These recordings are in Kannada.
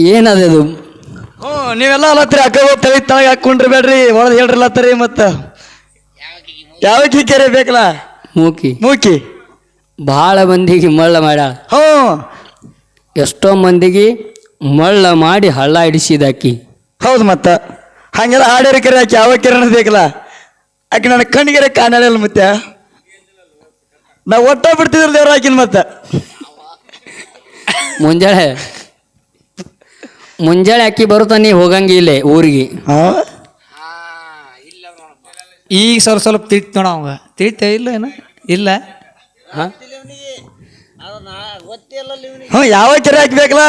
ಏನದು ಹ್ಞೂ ನೀವೆಲ್ಲ ಅಲ್ಲತ್ರಿ ಅಕ್ಕ ಹೋಗಿ ತಲೆ ತಳಗೆ ಹಾಕೊಂಡ್ರಿ ಬೇಡ್ರಿ ಒಳಗೆ ಹೇಳ್ರಲ್ಲತ್ತರಿ ಮತ್ತೆ. ಯಾವ ಕೆರೆ ಬೇಕಲ್ಲ? ಮೂಕಿ. ಮೂಕಿ. ಭಾಳ ಮಂದಿಗೆ ಮಳ್ಳ ಮಾಡ್ಯಾಳ. ಹ್ಞೂ. ಎಷ್ಟೋ ಮಂದಿಗೆ ಮಳ್ಳ ಮಾಡಿ ಹಳ್ಳ ಹಿಡಿಸಿದಾಕಿ. ಹೌದು ಮತ್ತೆ. ಹಂಗೆಲ್ಲ ಹಾಡ್ಯಾರ ಕೆರೆ ಆಕಿ ಯಾವ ಕಿರಣ ಬೇಕಲ್ಲ? ಆಕೆ ನನ್ನ ಕಣ್ಣಿಗೆರೆ ಕಾಣಲ್ಲ ಮತ್ತೆ. ನಾ ಒಟ್ಟ ಬಿಡ್ತಿದ್ರು ದೇವ್ರ ಆಕಿನ ಮತ್ತೆ. ಮುಂಜಾಳೆ ಮುಂಜಾಳೆ ಅಕ್ಕಿ ಬರುತ್ತ ನೀ ಹೋಗಂಗಿಲ್ಲ ಊರಿಗೆ? ಹಾ ಈಗ ಸ್ವಲ್ಪ ಸ್ವಲ್ಪ ತಿಳಿತ್ ನೋಡ ಅವಂಗ. ತಿಳಿತ ಇಲ್ಲ ಏನ? ಇಲ್ಲ? ಹಾ? ಹ್ಞೂ ಯಾವ ಕೆರೆ ಹಾಕ್ಬೇಕಲ್ಲ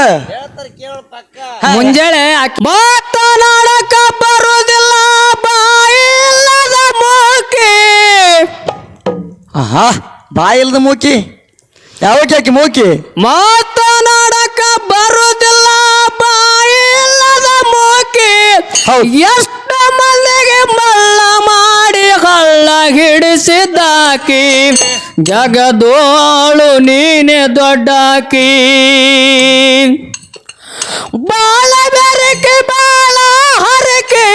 ಮುಂಜಾನೆ ಅಕ್ಕಿ ಮಾತನಾಡಕ ಬರುವುದಿಲ್ಲ ಬಾಯಿಲ್ಲದ ಮೂಕಿ. ಆಹಾ ಬಾಯಿಲ್ದ ಮೂಕಿ? ಯಾವಕ್ಕೆ ಆಕಿ ಮೂಕಿ? ಮಾತನಾಡಕ ಬರುವುದಿಲ್ಲ ಬಾಯಿಲ್ಲದ ಹೌದ್. ಎಷ್ಟು ಮಂದಿಗೆ ಮಲ್ಲ ಮಾಡಿ ಹಳ್ಳ ಹಿಡಿಸಿದ್ದಾಕಿ? ಜಗದೋಳು ನೀನೆ ದೊಡ್ಡಾಕಿ? ಬಾಳ ಬೆರಕೆ ಬಾಳ ಹರಕೆ.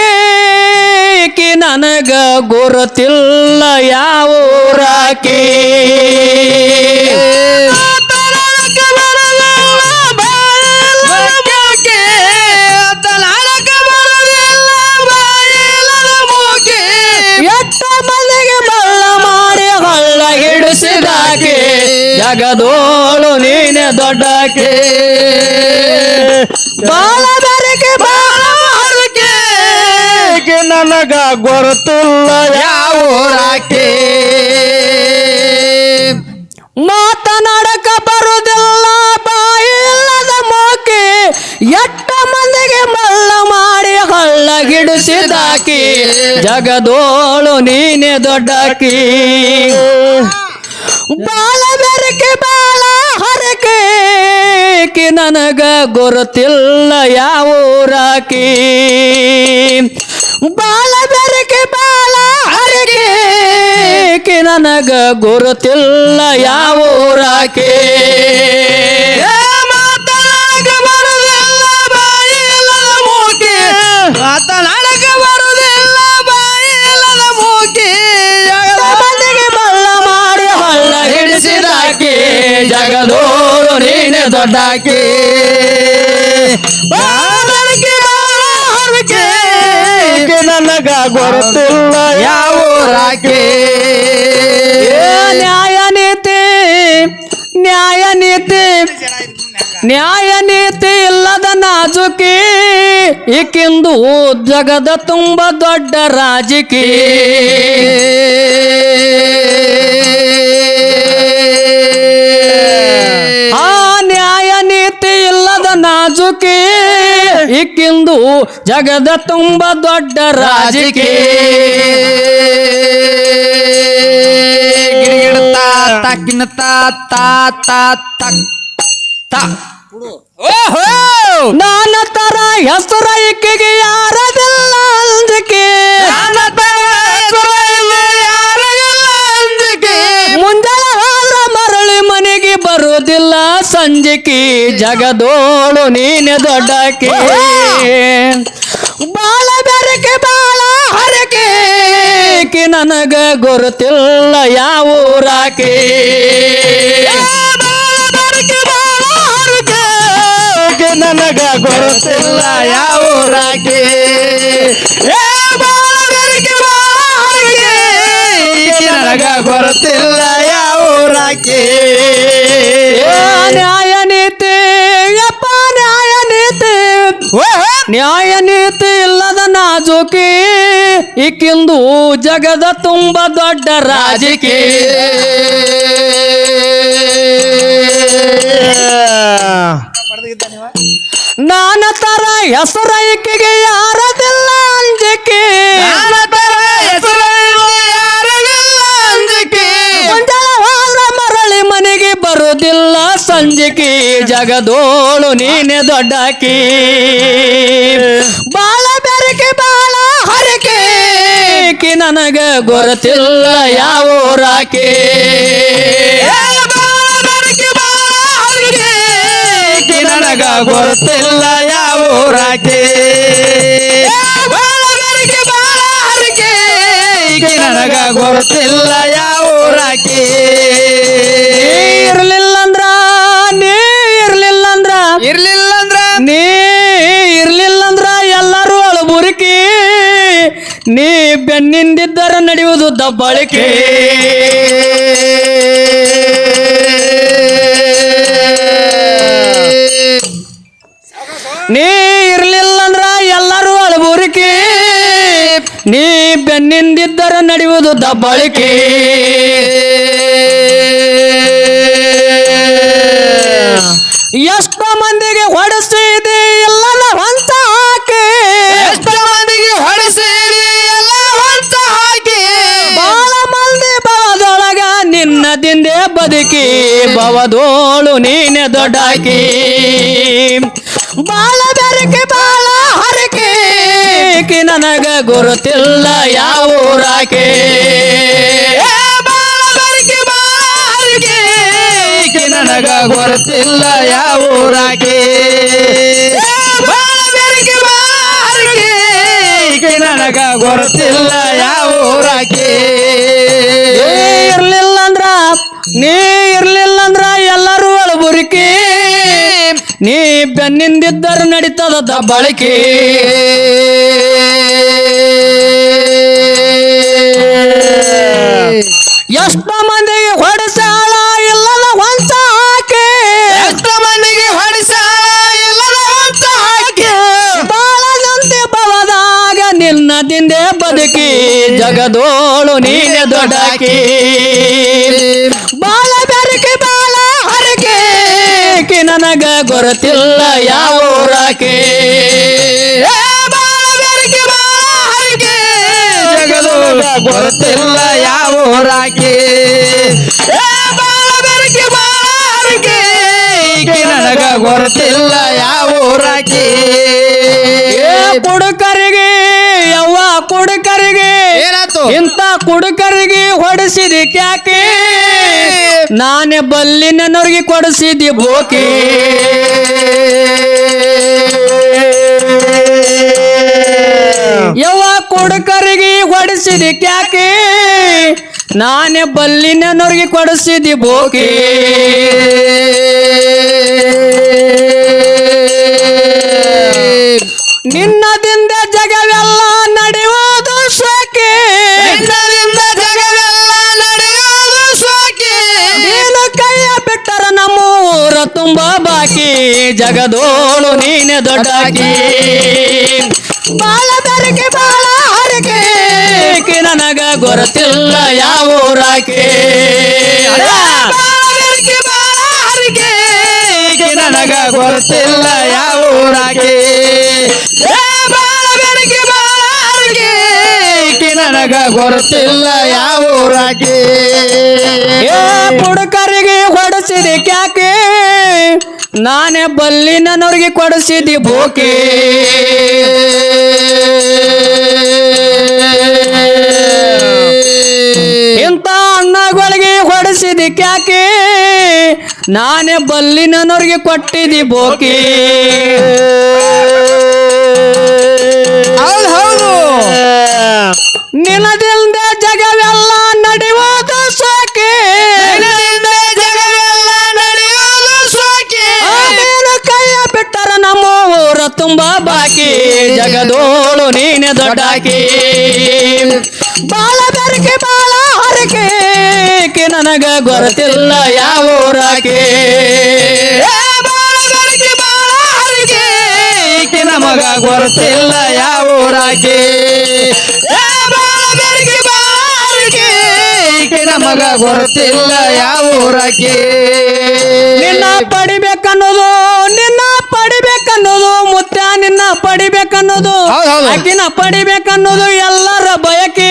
ನನಗ ಗುರುತಿಲ್ಲ ಯಾವ ಊರಾಕಿ? ಜಗದೋಳು ನೀನೆ ದೊಡ್ಡಕ್ಕೆ. ಬಾಳ ಬರಕೆ ಬಾಳ ಹರಕೆ. ನನಗ ಗೊರತಿಲ್ಲ ಯಾವ ಊರಾಕೆ ಮಾತನಾಡಕ ಬರುವುದಿಲ್ಲ ಬಾಯಿಲ್ಲದ ಮೋಕೆ. ಎಟ್ಟ ಮಂದಿಗೆ ಮಲ್ಲ ಮಾಡಿ ಹಳ್ಳ ಗಿಡಿಸಿದಾಕಿ ಜಗದೋಳು ನೀನೆ ದೊಡ್ಡಕಿ ಬಾಳ ನನಗ ಗೊರತಿಲ್ಲ ಯಾವ ರಾಕಿ ಬಾಳ ಬೆರಕೆ ಬಾಳ ಹರಿಗೆ ನನಗ ಗೊರತಿಲ್ಲ ಯಾವ ಊರಾಕಿ? ಜಗದೋರು ನೀನೆ ದೊಡ್ಡಾಕಿ. ನನಗ ಗೊರತಿಲ್ಲ ಯಾವ ರಾಕೆ? ನ್ಯಾಯ ನೀತಿ ನ್ಯಾಯ ನೀತಿ ನ್ಯಾಯ ನೀತಿ ಇಲ್ಲದ ನಾಜುಕಿ ಈಕಿಂದು ಜಗದ ತುಂಬ ದೊಡ್ಡ ರಾಜಕಿ. ಈಕಿಂದು ಜಗದ ತುಂಬ ದೊಡ್ಡ ರಾಜಕೆ ಗಿಡಗಿಡ ತಾಕಿನ ತಾ ತಾ ತಾ ತಕ್ ತಾ ಓಹೋ! ನಾನ ತರ ಹೆಸರ ಇಕ್ಕಿಗೆ ಯಾರದಿಲ್ಲ ಅಂಜಿಕೆ? ಬರುವುದಿಲ್ಲ ಸಂಜಿಕಿ ಜಗದೋಳು ನೀನೆ ದೊಡ್ಡಕ್ಕೆ. ಬಾಳ ಬೆರಕೆ, ಬಾಳ ಹರಕೆ ಕಿ ನನಗ ಗುರುತಿಲ್ಲ ಯಾವ ಊರಾಕೆ. ನನಗ ಗೊತ್ತಿಲ್ಲ ಯಾವ ಊರಾಕೆ. ನನಗ ಗೊತ್ತಿಲ್ಲ ಯಾವ ಊರಾಕೆ. ನ್ಯಾಯ ನೀತಿ ಇಲ್ಲದ ನಾಜುಕಿ ಈಕಿಂದು ಜಗದ ತುಂಬ ದೊಡ್ಡ ರಾಜಕಿ. ನಾನ ತರ ಹೆಸರ ಈಕೆಗೆ ಯಾರದಿಲ್ಲ ಅಂಜಿಕೆ. ಮರಳಿ ಮನೆಗೆ ಬರುವುದಿಲ್ಲ ಸಂಜಿಕೆ. ಜಗದೋಳು ನೀನೆ ದೊಡ್ಡಾಕಿ ಬಾಳ ಬೆರಕೆ ಬಾಳ ಹರಕೆ. ಕಿ ನನಗ ಗೊರತಿಲ್ಲ ಯಾವ ಊರಾಕೆ ಕಿ ನನಗ ಗೊರತಿಲ್ಲ ಯಾವ ಈಕೆ ನನಗ ಗೊರತಿಲ್ಲ ಯಾವ ಊರಾಕೆ ಇರ್ಲಿಲ್ಲಂದ್ರ ನೀ ಬೆನ್ನಿಂದಿದ್ದರ ನಡೆಯುವುದು ದಬ್ಬಳಿಕೆ. ನೀ ಇರ್ಲಿಲ್ಲಂದ್ರ ಎಲ್ಲರೂ ಅಳಬೂರಿಕೆ. ನೀ ಬೆನ್ನಿಂದಿದ್ದರ ನಡೆಯುವುದು ದಬ್ಬಳಿಕೆ. ಬದುಕಿ ಬವದೋಳು ನೀನೆ ದೊಡ್ಡಾಕಿ. ಬಾಳ ಬೆರಕೆ, ಬಾಳ ಹರಕೆ ಕಿ ನನಗ ಗುರುತಿಲ್ಲ ಯಾವ ಊರಾಕೆ. ಬಾಳ ಬೆರಕೆ, ಬಾಳ ಹರಕೆ ನನಗ ಗುರುತಿಲ್ಲ ಯಾವ ಊರಾಕೆ. ಹರಕೆ ನನಗ ಗುರುತಿಲ್ಲ ಯಾವ ಊರಾಕೆ. ನೀ ಬೆನ್ನಿಂದಿದ್ದರು ನಡೀತದ ದಬ್ಬಳಿಕೆ ಎಷ್ಟು ಮಂದಿಗೆ ಹೊಡೆಸಾಳ ಇಲ್ಲದ ಹೊಂಚ ಹಾಕಿ. ಎಷ್ಟೋ ಮಂದಿಗೆ ಹೊಡೆಸಾಳ ಇಲ್ಲದ ಹೊಂಚ ಹಾಕಿ. ಬವದಾಗ ನಿನ್ನದಿಂದೆ ಬದುಕಿ. ಜಗದೋಳು ನೀನೆ ದೊಡ್ಡಾಕಿ. ನನಗ ಗೊರತಿಲ್ಲ ಯಾವ ಊರಾಕೆ? ಗೊರತಿಲ್ಲ ಯಾವ ಊರಾಕೆ? ನನಗ ಗೊರತಿಲ್ಲ ಯಾವ ಊರಾಕೆ? ಕುಡುಕರಿಗೆ ಯವ್ವ ಕುಡುಕರಿಗೆ ಏನಾಯ್ತು? ಇಂಥ ಕುಡುಕರಿಗೆ ಹೊಡೆಸಿದಿ ಕ್ಯಾಕೆ? ನಾನೇ ಬಲ್ಲಿನವ್ರಿಗೆ ಕೊಡಿಸಿದ್ದಿ ಬೋಕೆ. ಯವ ಕುಡುಕರಿಗೆ ಹೊಡಿಸಿದಿ ಕ್ಯಾಕೆ. ನಾನೇ ಬಲ್ಲಿನವ್ರಿಗೆ ಕೊಡಿಸಿದ್ದಿ ಬೋಕೆ. ತುಂಬ ಬಾಕಿ, ಜಗದೋಳು ನೀನೆ ದೊಡ್ಡಾಕಿ ಬಾಳ ಬೆರಕೆ, ಬಾಳ ಹರಕೆ ನನಗ ಗೊರತಿಲ್ಲ ಯಾವ ಊರಾಕೆ ನನಗ ಗೊರತಿಲ್ಲ ಯಾವ ಊರಾಕೆ ನನಗ ಗೊರತಿಲ್ಲ ಯಾವ ಊರಾಕೆ ಪುಡುಕರಿಗೆ ಹೊಡೆಸಿದೆ ಕ್ಯಾಕೆ? ನಾನೇ ಬಲ್ಲಿನವ್ರಿಗೆ ಕೊಡಿಸಿದಿ ಬೋಕೆ ಇಂಥ ಅಣ್ಣಗಳಿಗೆ ಹೊಡೆಸಿದಿ ಕ್ಯಾಕೆ. ನಾನೇ ಬಲ್ಲಿನವ್ರಿಗೆ ಕೊಟ್ಟಿದ್ದಿ ಬೋಕೆ ಜಗದೋಳು ನೀನೆ ದೊಡ್ಡಾಕಿ. ಬಾಳ ಬೆರಕೆ, ಬಾಳ ಹರಕೆ ನನಗ ಗೊರತಿಲ್ಲ ಯಾವ ಊರಾಕೆ. ನಮಗ ಗೊರತಿಲ್ಲ ಯಾವ ಊರಾಕೆ. ನಮಗ ಗೊರತಿಲ್ಲ ಯಾವ ಊರಾಕೆ. ನಿನ್ನ ಪಡಿಬೇಕನ್ನೋದು ಪಡಿಬೇಕನ್ನೋದು ಹೌದ್ ಹೌದು. ಆಕಿನ ಪಡಿಬೇಕನ್ನೋದು ಎಲ್ಲರ ಬಯಕೆ.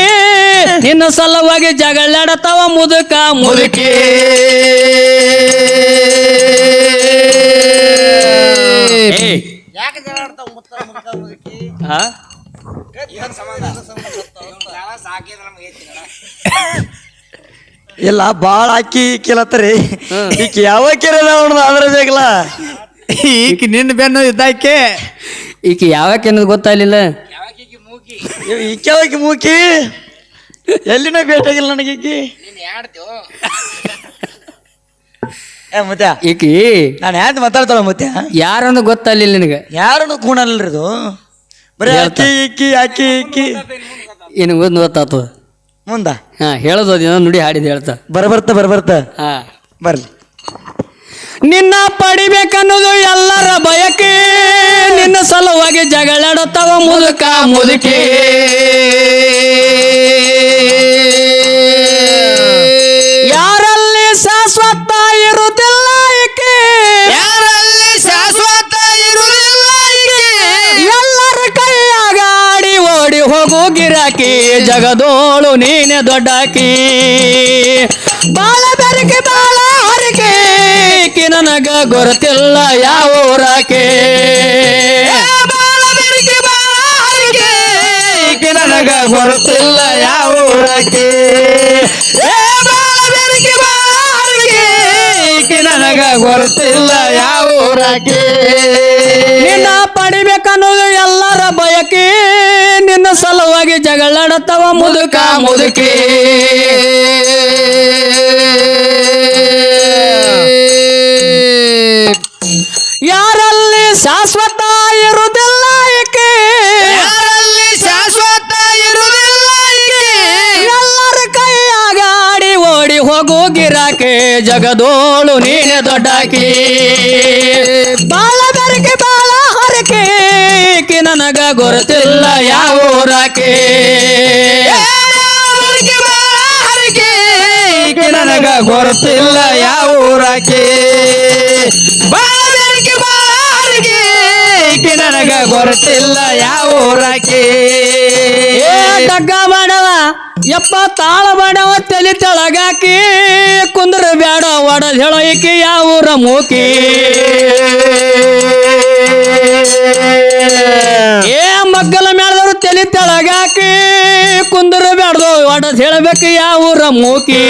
ನಿನ್ನ ಸಲುವಾಗಿ ಜಗಳಾಡತಾವ ಮುದುಕ ಮುದುಕಿ? ಇಲ್ಲ ಬಾಳ ಹಾಕಿ ಕೇಳತ್ತರಿ ಈಕಿ ಯಾವ ಕೆರೆ ಅದಾವ ಅದ್ರ ಬೇಕಲ್ಲ ಈಗ ನಿನ್ನ ಬೆನ್ನು ಇದ್ದಾಕೆ ಈಕೆ ಯಾವಕ್ಕೆ ಅನ್ನೋದು ಗೊತ್ತಾಗಲಿಲ್ಲ. ಈಕೆ ಮೂಕಿ ಎಲ್ಲಿನ ಭೇಟಿಯಾಗಿಲ್ಲ ನನಗೆ ಈಕಿ. ಏ ಮತ್ತೆ ಈಕಿ ನಾನು ಯಾಕೆ ಮಾತಾಡ್ತಾಳ ಮತ್ತೆ ಯಾರನ್ನು ಗೊತ್ತಾಗಲಿಲ್ಲ ನಿನಗೆ. ಯಾರನ್ನು ಕೂಣಲ್ರಿ ಇದು? ಬರೀ ಅಕ್ಕಿ ಇಕ್ಕಿ ಅಕ್ಕಿ ಇಕ್ಕಿ ಏನು ಒಂದು ಗೊತ್ತಾತು ಮುಂದ? ಹಾ ಹೇಳೋದು ಅದೇನೋ ನುಡಿ ಹಾಡಿದ್ ಹೇಳ್ತಾ. ಬರಬರ್ತ ಬರಬರ್ತ? ಹಾ. ಬರ್ಲಿ. ನಿನ್ನ ಪಡಿಬೇಕನ್ನೋದು ಎಲ್ಲರ ಬಯಕೆ. ನಿನ್ನ ಸಲುವಾಗಿ ಜಗಳಾಡುತ್ತವ ಮುದುಕ ಮುದುಕಿ. ಯಾರಲ್ಲಿ ಶಾಶ್ವತ ಇರುವುದಿಲ್ಲ ಈಕೆ. ಯಾರಲ್ಲಿ ಶಾಶ್ವತ ಇರುವುದಿಲ್ಲ ಎಲ್ಲರ ಕೈಯಾಗ ಆಡಿ ಓಡಿ ಹೋಗು ಗಿರಾಕಿ. ಜಗದೋಳು ನೀನೆ ದೊಡ್ಡಾಕಿ. ಬಾಳ ಬೆರಕೆ ಈಕಿ ನನಗ ಗೊರತಿಲ್ಲ ಯಾವ ಊರಾಕೆ? ಬಾಳ ಬೆರಕೆ ಬಾಳ ಹರಿಕೆ. ಈಕಿ ನನಗ ಗೊರತಿಲ್ಲ ಯಾವ ಊರಾಕೆ? ಏ ಬಾಳ ಬೆರಕೆ ಬಾಳ ನನಗ ಗೊತ್ತಿಲ್ಲ ಯಾವ ಊರಾಕೆ? ನಿನ್ನ ಪಡಿಬೇಕನ್ನೋದು ಎಲ್ಲರ ಬಯಕೆ. ನಿನ್ನ ಸಲುವಾಗಿ ಜಗಳಾಡತ್ತವ ಮುದುಕ ಮುದುಕಿ. ಶಾಶ್ವತ ಇರುವುದಿಲ್ಲ ಏಕೆ? ಯಾರಲ್ಲಿ ಶಾಶ್ವತ ಇರುವುದಿಲ್ಲ ಎಲ್ಲರ ಕೈಯಾಗ ಆಡಿ ಓಡಿ ಹೋಗು ಗಿರಾಕೆ ಜಗದೋಳು ನೀನೆ ದೊಡ್ಡಾಕಿ ಬಾಳ ಬೆರಕೆ ಬಾಳ ಹರಕೆ ಈಕಿ ನನಗ ಗೊರತಿಲ್ಲ ಯಾವ ಊರಾಕೆ. ನನಗ ಗೊರತಿಲ್ಲ ಯಾವ ಊರಾಕೆ. ಗೊತ್ತಿಲ್ಲ ಯಾವ ಊರಾಕಿ? ಏ ಡಗ್ಗ ಮಾಡವ ಯಪ್ಪ ತಾಳ ಮಾಡವ ತಲೆ ತೆಳಗಾಕಿ, ಕುಂದ್ರ ಬ್ಯಾಡ ಒಡದ್ ಹೇಳೋ ಈಕಿ ಯಾವ ಊರ ಮೂಕಿ? ಏ ಮಗ್ಗಲ ಮೇಳದವ್ರು ತಲೆ ತೆಳಗಾಕಿ, ಕುಂದ್ರ ಬ್ಯಾಡ್ದು ಒಡದ್ ಹೇಳಬೇಕು ಯಾವ ಊರ ಮೂಕಿ?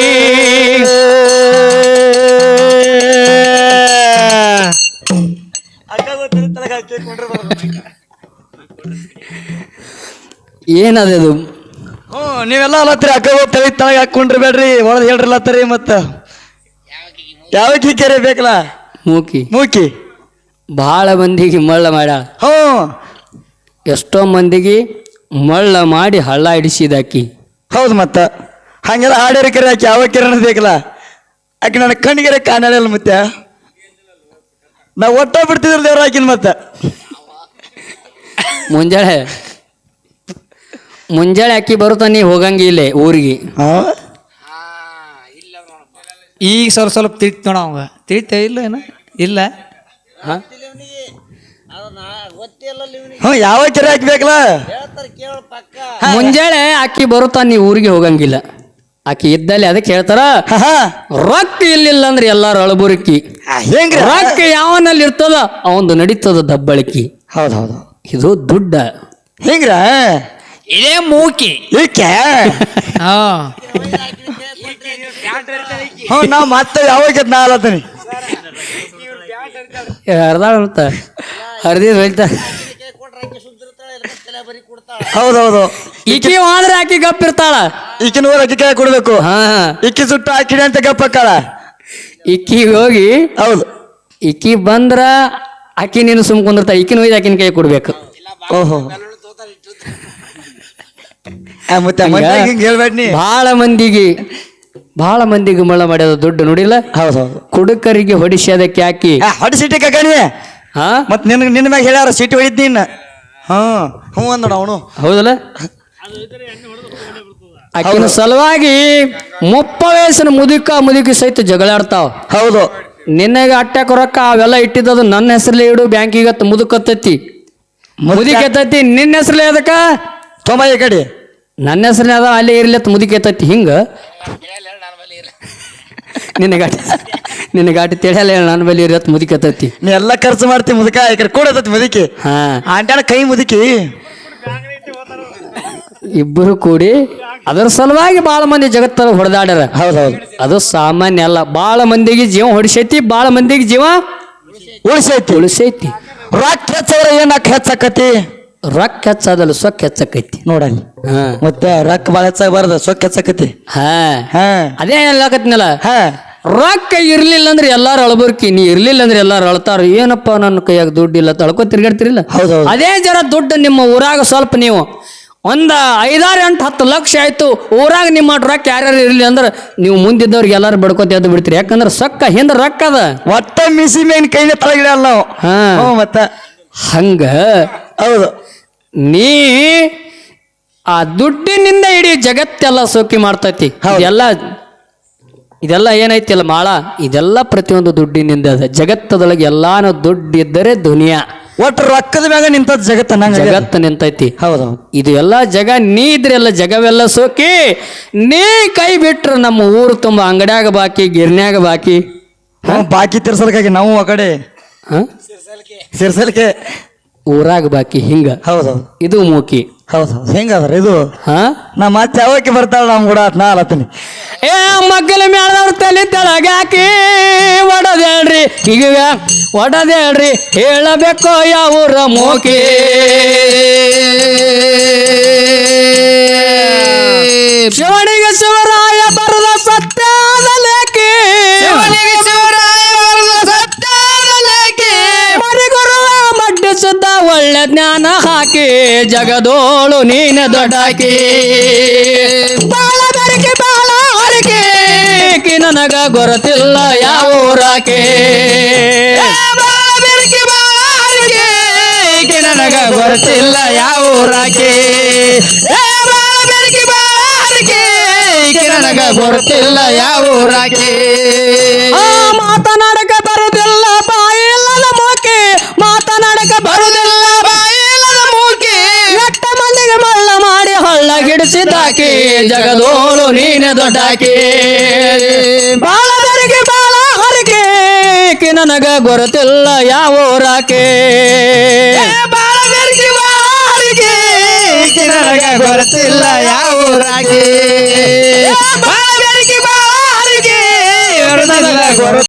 ಏನದು ಹ್ಞೂ ನೀವೆಲ್ಲ ಅಲ್ಲತ್ರಿ ಅಕ್ಕ ತಳಿ ತಳಗ ಹಾಕೊಂಡ್ರಿ ಬೇಡ್ರಿ ಒಳದ್ ಹೇಳ್ರಲ್ಲತ್ತರಿ ಮತ್ತ. ಯಾವ ಕೀಕೆರೆ ಬೇಕಲ್ಲ? ಮೂಕಿ. ಮೂಕಿ. ಭಾಳ ಮಂದಿಗೆ ಮಳ್ಳ ಮಾಡ್ಯಾಳ. ಹ್ಞೂ. ಎಷ್ಟೋ ಮಂದಿಗೆ ಮಳ್ಳ ಮಾಡಿ ಹಳ್ಳ ಹಿಡಿಸಿದಾಕಿ. ಹೌದು ಮತ್ತ. ಹಂಗೆಲ್ಲ ಹಾಡ್ಯಾರ ಕರೆ ಆಕಿ ಯಾವ ಕಿರಣ ಬೇಕಲ್ಲ? ಆಕೆ ನನ್ನ ಕಣ್ಣಿಗೆರೆ ಕಾಣಲ್ಲ ಮತ್ತೆ. ನಾ ಒಟ್ಟ ಬಿಡ್ತಿದ್ರು ದೇವ್ರ ಹಾಕಿನ ಮತ್ತೆ. ಮುಂಜಾನೆ ಮುಂಜಾನೆ ಅಕ್ಕಿ ಬರುತ್ತಾ ನೀ ಹೋಗಂಗಿಲ್ಲ ಊರಿಗೆ? ಹಾ? ಈಗ ಸ್ವಲ್ಪ ಸ್ವಲ್ಪ ತಿಳಿತ್ ನೋಡ ಅವಂಗ. ತಿಳಿತ ಇಲ್ಲ ಏನ? ಇಲ್ಲ? ಹ್ಞೂ ಯಾವ ಚರಿ ಹಾಕ್ಬೇಕಲ್ಲ ಮುಂಜಾನೆ ಅಕ್ಕಿ ಬರುತ್ತಾ ನೀ ಊರಿಗೆ ಹೋಗಂಗಿಲ್ಲ. ಆಕಿ ಇದ್ದಲ್ಲಿ ಅದಕ್ಕೆ ಹೇಳ್ತಾರ ರೊಕ್ಕ ಇಲ್ಲಿಲ್ಲ ಅಂದ್ರೆ ಎಲ್ಲಾರು ಅಳಬುರುಕಿ. ಹೆಂಗ್ರಿ? ರೊಕ್ಕ ಯಾವನಲ್ಲಿ ಇರ್ತದ ಅವಂದು ನಡೀತದ ದಬ್ಬಳಿಕಿ. ಹೌದು ಹೌದು ಇದು ದುಡ್ಡ. ಹೆಂಗ್ರ? ಇದೇ ಮೂಕಿ. ಈಕೆ? ಹಾ. ಹ್ಞೂ ನಾ ಮತ್ತೆ ಯಾವಾಗ ನಾ ಅಲ್ಲತ್ತೀನಿ ಹರಿದಾಳ ಅಂತ ಹರಿದಿ ಹೇಳ್ತಾ. ಹೌದು ಹೌದು ಈಕಿ ಆದ್ರೆ ಆಕಿ ಗಪ್ಪಿರ್ತಾಳ ಈಕಿನ ಊರ ಅಕ್ಕಿ ಕೈ ಕೊಡ್ಬೇಕು. ಹಾ. ಇಕ್ಕಿ ಸುಟ್ಟು ಹಾಕಿಡಿ ಅಂತ ಗಪ್ಪಕ್ಕಾಳ ಇಕ್ಕಿ ಹೋಗಿ ಹೌದು. ಇಕ್ಕಿ ಬಂದ್ರ ಆಕಿ ನೀನು ಸುಮ್ ಕುಂದಿರ್ತಾಳ. ಈಕಿನ ಒಯ್ದು ಆಕಿನ ಕೈ ಕೊಡ್ಬೇಕು. ಓಹೋ. ಆ, ಮತ್ತೆ ಮತ್ತೆ ಹಿಂಗೆ ಹೇಳ್ಬೇಡ ನೀ. ಬಹಳ ಮಂದಿಗೆ ಬಹಳ ಮಂದಿಗೆ ಮಳ ಮಾಡ್ಯದ ದುಡ್ಡು ನೋಡಿಲ್ಲ? ಹೌದು. ಹೌದು ಕುಡುಕರಿಗೆ ಹೊಡಿಸ್ಯದಕ್ಕೆ ಹಾಕಿ. ಆ, ಕಣಿವೆ ಹಾ? ಮತ್ ನಿನ್ ನಿನ್ ಮ್ಯಾಗ ಹೇಳ್ಯಾರ ಸಿಟಿ ಹೊಡಿದ್ ನೀನ್. ಹಾ ಹ್ಞೂ ಅಂದಣ ಅವನು. ಹೌದಲ್ಲ? ಆಕಿನ ಸಲುವಾಗಿ ಮುಪ್ಪ ವಯಸ್ಸಿನ ಮುದುಕ ಮುದುಕಿ ಸಹಿತ ಜಗಳಾಡ್ತಾವ ಹೌದು. ನಿನ್ನಗೆ ಅಟ್ಯಾಕ್ ರೊಕ್ಕ ಅವೆಲ್ಲ ಇಟ್ಟಿದ್ದದು ನನ್ನ ಹೆಸರಲ್ಲೇ ಇಡು ಬ್ಯಾಂಕಿಗೆ ಮುದುಕತ್ತೈತಿ. ಮುದುಕೆತ್ತೈತಿ ನಿನ್ನ ಹೆಸರಲ್ಲೇ ಅದಕ್ಕ? ತೊಂಬ ಈ ಕಡೆ. ನನ್ನ ಹೆಸರೇ ಅದ ಅಲ್ಲೇ ಇರ್ಲಿ ತ ಮುದುಕೆತ್ತೈತಿ ಹಿಂಗ? ನಿನ್ನ ಗಾಟಿ ನಿನ್ನ ಗಾಡಿ ತಿಳಿಯಲ್ಲ ಹೇಳ ನನ್ನ ಬಳಿ ಇರತ್ ಮುದುಕೆತ್ತೈತಿ ನೀ ಎಲ್ಲ ಖರ್ಚು ಮಾಡ್ತಿ ಮುದುಕ ಈ ಕಡೆ ಕೂಡತೈತಿ ಮುದುಕಿ. ಹಾ. ಆಂಟ್ಯಾನ ಕೈ ಮುದುಕಿ. ಇಬ್ಬರು ಕೂಡಿ ಅದರ ಸಲುವಾಗಿ ಭಾಳ ಮಂದಿ ಜಗತ್ತಲ್ಲಿ ಹೊಡೆದಾಡ್ಯಾರ. ಹೌದು ಹೌದು. ಅದು ಸಾಮಾನ್ಯ ಅಲ್ಲ. ಭಾಳ ಮಂದಿಗೆ ಜೀವ ಹೊಡಿಸೈತಿ ಭಾಳ ಮಂದಿಗೆ ಜೀವ ಉಳಿಸೈತಿ. ಉಳಿಸೈತಿ. ರೊಕ್ಕ ಹೆಚ್ಚಾದ್ರೆ ಏನಕ್ಕೆ ಹೆಚ್ಚಾಕತಿ ರೊಕ್ಕ ಹೆಚ್ಚಾದಲ್ಲ ಸೊಕ್ಕ ಹೆಚ್ಚಾಕೈತಿ. ನೋಡಲ್ಲಿ. ಹಾ. ಮತ್ತೆ ರೊಕ್ಕ ಭಾಳ ಹೆಚ್ಚಾಗಬಾರ್ದ ಸೊಕ್ಕ ಹೆಚ್ಚಾಕತಿ ಹಾ. ಹಾ. ಅದೇ ಹೇಳಕತ್ನಲ್ಲ ಹಾ. ರೊಕ್ಕ ಇರ್ಲಿಲ್ಲ ಅಂದ್ರೆ ಎಲ್ಲಾರು ಅಳಬರ್ಕಿ ನೀ ಇರ್ಲಿಲ್ಲ ಅಂದ್ರೆ ಎಲ್ಲಾರು ಅಳ್ತಾರ. ಏನಪ್ಪ ನನ್ನ ಕೈಯಾಗ ದುಡ್ಡು ಇಲ್ಲ ತಳ್ಕೊ ತಿರ್ಗಾಡ್ತಿರಿಲ್ಲ? ಅದೇ ಜರ ದುಡ್ಡು ನಿಮ್ಮ ಊರಾಗ ಸ್ವಲ್ಪ ನೀವು ಒಂದ ಐದಾರು ಎಂಟು ಹತ್ತು ಲಕ್ಷ ಆಯ್ತು ಊರಾಗ ನಿಮ್ಮ ರೊಕ್ಕ ಯಾರ್ಯಾರು ಇರ್ಲಿ ಅಂದ್ರೆ ನೀವು ಮುಂದಿದ್ದವ್ರಿಗೆ ಎಲ್ಲಾರು ಬಡ್ಕೋತ ಎದ್ದು ಬಿಡ್ತೀರಿ. ಯಾಕಂದ್ರೆ ಸಕ್ಕ ಹಿಂದ ರೊಕ್ಕ ಅದ. ಒತ್ತ ಮಿಸಿ ಮೇನ್ ಕೈನ ತಳಗಿಡಲ್ಲ ನಾವು. ಹಾ. ಮತ್ತ. ಹಂಗ ಹೌದು. ನೀ ಆ ದುಡ್ಡಿನಿಂದ ಇಡೀ ಜಗತ್ತೆಲ್ಲ ಸೋಕಿ ಮಾಡ್ತೈತಿ. ಹೌದು. ಇದೆಲ್ಲ ಏನೈತಿ ಏನೈತಿಲ್ಲ ಮಾಳ? ಇದೆಲ್ಲ ಪ್ರತಿಯೊಂದು ದುಡ್ಡಿನಿಂದ ಜಗತ್ತದೊಳಗೆ ಎಲ್ಲಾನು ದುಡ್ಡಿದ್ದರೆ ದುನಿಯಾ. ಒಟ್ಟು ರೊಕ್ಕದ ಮ್ಯಾಗ ನಿಂತ ಜಗತ್ತ ನಂಗೆ ಜಗತ್ತು ನಿಂತೈತಿ. ಹೌದು ಇದು ಎಲ್ಲ ಜಗ ನೀ ಇದ್ರೆಲ್ಲ ಜಗವೆಲ್ಲ ಸೋಕಿ ನೀ ಕೈ ಬಿಟ್ರ ನಮ್ಮ ಊರು ತುಂಬ ಅಂಗಡ್ಯಾಗ ಬಾಕಿ ಗಿರ್ನ್ಯಾಗ ಬಾಕಿ. ಬಾಕಿ ತಿರ್ಸಲ್ಕಾಗಿ ನಾವು ಆ ಕಡೆ? ಸಿರ್ಸಲ್ಕೆ. ಊರಾಗ ಬಾಕಿ ಹಿಂಗ. ಹೌದು ಇದು ಮೂಕಿ. ಹೌದೌದು ಹೆಂಗದ್ರ ಇದು? ಹಾ? ನಾ ಮತ್ತೆ ಯಾವಕ್ಕೆ ಬರ್ತಾಳ ನಮ್ ಕೂಡ ನಾ ಅಲತ್ತೀನಿ. ಏ ಮಗ್ಗಲ ಮೇಳದವ್ರ ತಲೆ ತೆಳಗಾಕಿ ಒಡದೇಳ್ರಿ. ಈಗ ಒಡದೇಳ್ರಿ. ಹೇಳಬೇಕು ಯಾವೂರ ಮೋಕಿ? ಶಿವನಿಗೆ ಜಗದೋಳು ನೀನ ದೊಡ್ಡಾಕಿ. ಬಾಳ ಬೆರಕೆ ಬಾಳ ಹರಕೆ ಕಿ ನನಗ ಗೊರತಿಲ್ಲ ಯಾವ ಊರಾಕೆ. ನನಗ ಗೊರತಿಲ್ಲ ಯಾವ ಊರಾಕೆ. ಬಾಳ ಬೆರಕೆ ಬಾಳ ಹರಕೆ, ಕಿ ನನಗ ಗೊರತಿಲ್ಲ ಯಾವ ಊರಾಕೆ. ಹಳ್ಳ ಗಿಡಿಸಿದಾಕಿ ಜಗದೋಳು ನೀನೆ ದೊಡ್ಡಾಕಿ. ಬಾಳ ಬೆರಕೆ ಬಾಳ ಹರಕೆ ಕಿ ನನಗ ಗೊರತಿಲ್ಲ ಯಾವ ರಾಕೆ ಏ ಬಾಳ ಹರಕೆ, ನನಗ ಗೊರತಿಲ್ಲ ಯಾವ ಊರಾಕೆ. ಬಾಳ ಬೆರಕೆ ಬಾಳ ಹರಕೆ, ನನಗ ಗೊತ್ತಿಲ್ಲ